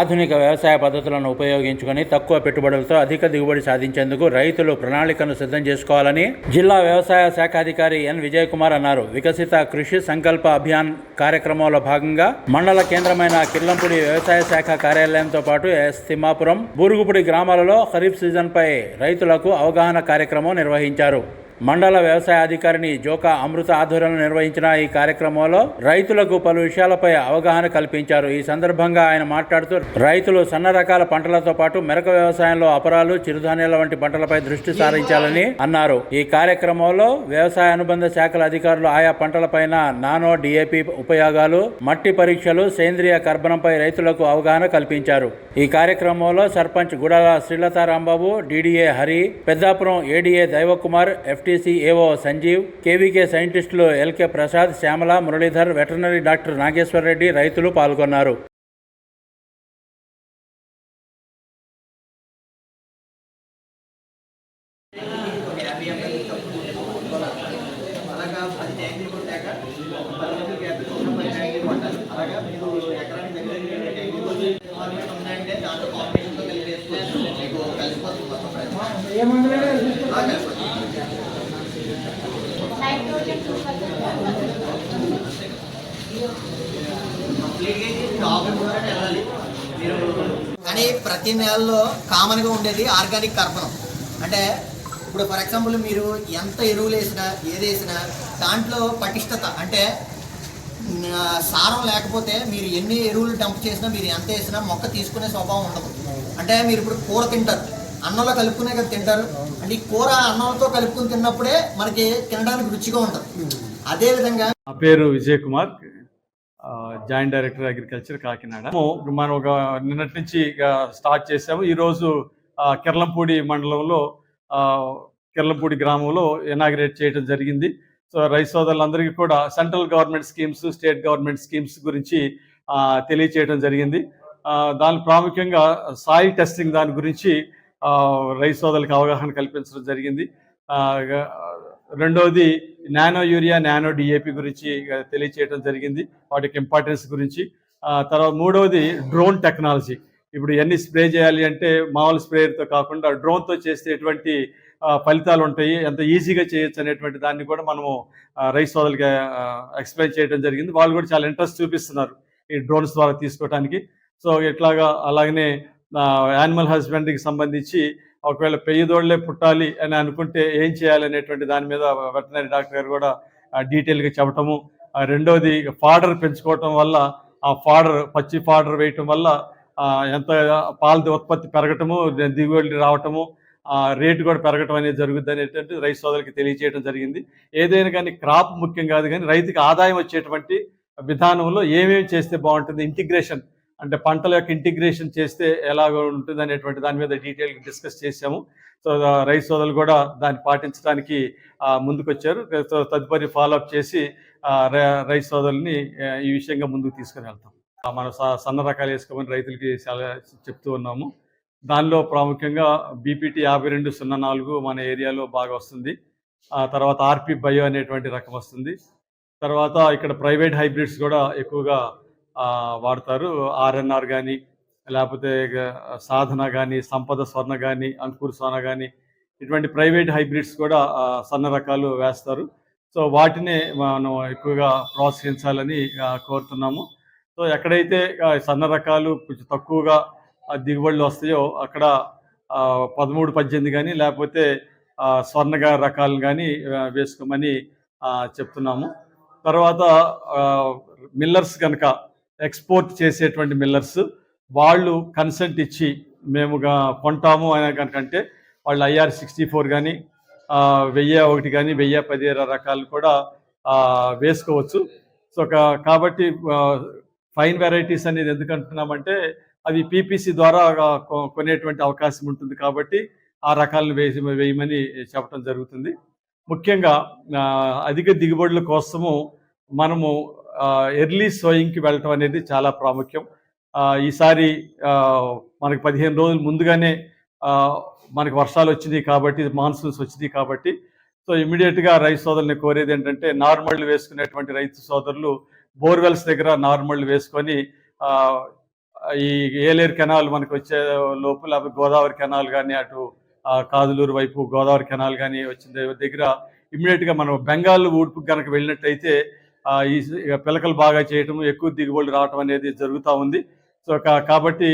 ఆధునిక వ్యవసాయ పద్ధతులను ఉపయోగించుకుని తక్కువ పెట్టుబడులతో అధిక దిగుబడి సాధించేందుకు రైతులు ప్రణాళికను సిద్ధం చేసుకోవాలని జిల్లా వ్యవసాయ శాఖాధికారి ఎన్ విజయ్ కుమార్ అన్నారు. వికసిత కృషి సంకల్ప అభియాన్ కార్యక్రమంలో భాగంగా మండల కేంద్రమైన కిర్లంపూడి వ్యవసాయ శాఖ కార్యాలయంతో పాటు ఎస్ తిమ్మాపురం బూరుగుపూడి గ్రామాలలో ఖరీఫ్ సీజన్పై రైతులకు అవగాహన కార్యక్రమం నిర్వహించారు. మండల వ్యవసాయ అధికారిని జోకా అమృత ఆధ్వర్యంలో నిర్వహించిన ఈ కార్యక్రమంలో రైతులకు పలు విషయాలపై అవగాహన కల్పించారు. ఈ సందర్భంగా ఆయన మాట్లాడుతూ రైతులు సన్న రకాల పంటలతో పాటు మెరక వ్యవసాయంలో అపరాలు చిరుధాన్యాల వంటి పంటలపై దృష్టి సారించాలని అన్నారు. ఈ కార్యక్రమంలో వ్యవసాయ అనుబంధ శాఖల అధికారులు ఆయా పంటలపైన నానో డిఏపి ఉపయోగాలు మట్టి పరీక్షలు సేంద్రియ కర్బనంపై రైతులకు అవగాహన కల్పించారు. ఈ కార్యక్రమంలో sarpanch Gudala Srilatha Rambabu DDA Hari Peddapuram ADA Daivakumar FTC AO Sanjeev KVK సైంటిస్టులు LK Prasad Shyamala Muralidhar veterinary doctor Nageswara Reddy రైతులు పాల్గొన్నారు. ఏమంటారు కానీ ప్రతి నెలలో కామన్గా ఉండేది ఆర్గానిక్ కర్పణం అంటే ఇప్పుడు ఫర్ ఎగ్జాంపుల్ మీరు ఎంత ఎరువులు వేసినా ఏది వేసినా దాంట్లో పటిష్టత అంటే సారం లేకపోతే మీరు ఎన్ని ఎరువులు డంప్ చేసినా మీరు ఎంత వేసినా మొక్క తీసుకునే స్వభావం ఉండదు. అంటే మీరు ఇప్పుడు కూర తింటారు. అన్నంలో కలుపుకునే కదా తింటారు. అంటే ఈ కూర అన్నంతో కలుపుకుని తిన్నప్పుడే మనకి తినడానికి రుచిగా ఉంటుంది. అదే విధంగా నా పేరు Vijay Kumar. Joint director agriculture Kakinada. మనం ఒక నిన్నటి నుంచి ఇక స్టార్ట్ చేసాము ఈరోజు ఆ, కిర్లంపూడి మండలంలో ఆ, కిర్లంపూడి గ్రామంలో ఇనాగ్రేట్ చేయడం జరిగింది. సో రైతు సోదరులందరికీ కూడా central government schemes state government schemes గురించి తెలియచేయడం జరిగింది. దాని ప్రాముఖ్యంగా సాయిల్ టెస్టింగ్ దాని గురించి రైస్ రైతు సోదరులకు అవగాహన కల్పించడం జరిగింది. రెండవది నానో యూరియా నానో డిఏపి గురించి తెలియచేయడం జరిగింది. వాటికి ఇంపార్టెన్స్ గురించి. తర్వాత మూడవది డ్రోన్ టెక్నాలజీ. ఇప్పుడు ఎన్ని స్ప్రే చేయాలి అంటే మామూలు స్ప్రేయర్తో కాకుండా డ్రోన్తో చేస్తే ఎటువంటి ఫలితాలు ఉంటాయి ఎంత ఈజీగా చేయొచ్చు అనేటువంటి దాన్ని కూడా మనము రైస్ రైతు సోదరులకి ఎక్స్ప్లెయిన్ చేయడం జరిగింది. వాళ్ళు కూడా చాలా ఇంట్రెస్ట్ చూపిస్తున్నారు ఈ డ్రోన్స్ ద్వారా తీసుకోవడానికి సో ఇట్లాగా అలాగనే యానిమల్ హస్బెండరీకి సంబంధించి ఒకవేళ పెయ్యదోళ్ళే పుట్టాలి అని అనుకుంటే ఏం చేయాలి అనేటువంటి దాని మీద వెటనరీ డాక్టర్ గారు కూడా డీటెయిల్గా చెప్పటము. రెండవది రెండోది ఫాడర్ పెంచుకోవటం వల్ల ఆ ఫాడర్ పచ్చి ఫాడర్ వేయటం వల్ల ఎంత పాల ఉత్పత్తి పెరగటము దిగుబడి రావటము రేటు కూడా పెరగటం అనేది జరుగుద్ది అనేటువంటి రైతు సోదరులకి తెలియజేయడం జరిగింది. ఏదైనా కానీ క్రాప్ ముఖ్యం కాదు కానీ రైతుకి ఆదాయం వచ్చేటువంటి విధానంలో ఏమేమి చేస్తే బాగుంటుంది? ఇంటిగ్రేషన్ అంటే పంటల యొక్క ఇంటిగ్రేషన్ చేస్తే ఎలాగ ఉంటుంది అనేటువంటి దాని మీద డీటెయిల్ డిస్కస్ చేసాము సో రైస్ సోదరులు కూడా దాన్ని పాటించడానికి ముందుకొచ్చారు. తదుపరి ఫాలోఅప్ చేసి రైస్ రై- సోదరుల్ని ఈ విషయంగా ముందుకు తీసుకుని వెళ్తాం. మనం స- సన్న రకాలు వేసుకోమని రైతులకి చాలా చెప్తూ ఉన్నాము. దానిలో ప్రాముఖ్యంగా బీపీటీ యాభై రెండు సున్నా నాలుగు మన ఏరియాలో బాగా వస్తుంది. ఆ తర్వాత ఆర్పి బయో అనేటువంటి రకం వస్తుంది. తర్వాత ఇక్కడ ప్రైవేట్ హైబ్రిడ్స్ కూడా ఎక్కువగా వాడతారు. ఆర్ఎన్ఆర్ కానీ లేకపోతే సాధన కానీ సంపద స్వర్ణ కానీ అంకుర్ సోన కానీ ఇటువంటి ప్రైవేట్ హైబ్రిడ్స్ కూడా సన్న రకాలు వేస్తారు. సో వాటినే మనం ఎక్కువగా ప్రోత్సహించాలని కోరుతున్నాము. సో ఎక్కడైతే సన్న రకాలు కొంచెం తక్కువగా దిగుబడులు వస్తాయో అక్కడ పదమూడు పద్దెనిమిది కానీ లేకపోతే స్వర్ణగా రకాలు కానీ వేసుకోమని చెప్తున్నాము. తర్వాత మిల్లర్స్ కనుక ఎక్స్పోర్ట్ చేసేటువంటి మిల్లర్స్ వాళ్ళు కన్సెంట్ ఇచ్చి మేము కొంటాము అనే కనుకంటే వాళ్ళు ఐఆర్ సిక్స్టీ ఫోర్ కానీ వెయ్యి ఒకటి కానీ వెయ్యి పదిహేను రకాలు కూడా వేసుకోవచ్చు. సో కాబట్టి ఫైన్ వెరైటీస్ అనేది ఎందుకు అంటున్నామంటే అవి పీపీసీ ద్వారా కొ- కొనేటువంటి అవకాశం ఉంటుంది కాబట్టి ఆ రకాలను వేసి వేయమని చెప్పడం జరుగుతుంది. ముఖ్యంగా అధిక దిగుబడుల కోసము మనము ఎర్లీ సోయింగ్కి వెళ్ళటం అనేది చాలా ప్రాముఖ్యం. ఈసారి మనకి పదిహేను రోజులు ముందుగానే మనకి వర్షాలు వచ్చినాయి కాబట్టి మాన్సూన్స్ వచ్చినాయి కాబట్టి సో ఇమీడియట్గా రైతు సోదరుల్ని కోరేది ఏంటంటే నార్మల్ వేసుకునేటువంటి రైతు సోదరులు బోర్వెల్స్ దగ్గర నార్మల్ వేసుకొని ఈ ఏలేరు కెనాల్ మనకు వచ్చే లోపల గోదావరి కెనాల్ కానీ అటు కాదులూరు వైపు గోదావరి కెనాల్ కానీ వచ్చిన దగ్గర ఇమీడియట్గా మనం బెంగాల్ ఊడ్పుకి కనుక వెళ్ళినట్టయితే ఈ పిలకలు బాగా చేయటం ఎక్కువ దిగుబడి రావటం అనేది జరుగుతూ ఉంది. సో కాబట్టి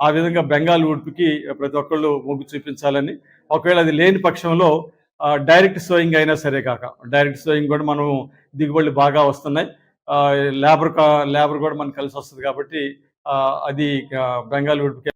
ఆ విధంగా బెంగాల్ ఊడ్పుకి ప్రతి ఒక్కళ్ళు మొగ్గు చూపించాలని ఒకవేళ అది లేని పక్షంలో డైరెక్ట్ సోయింగ్ అయినా సరే కాక డైరెక్ట్ సోయింగ్ కూడా మనం దిగుబడులు బాగా వస్తున్నాయి. లేబర్ లేబర్ కూడా మనకు కలిసి వస్తుంది కాబట్టి అది బెంగాల్ వుడ్కి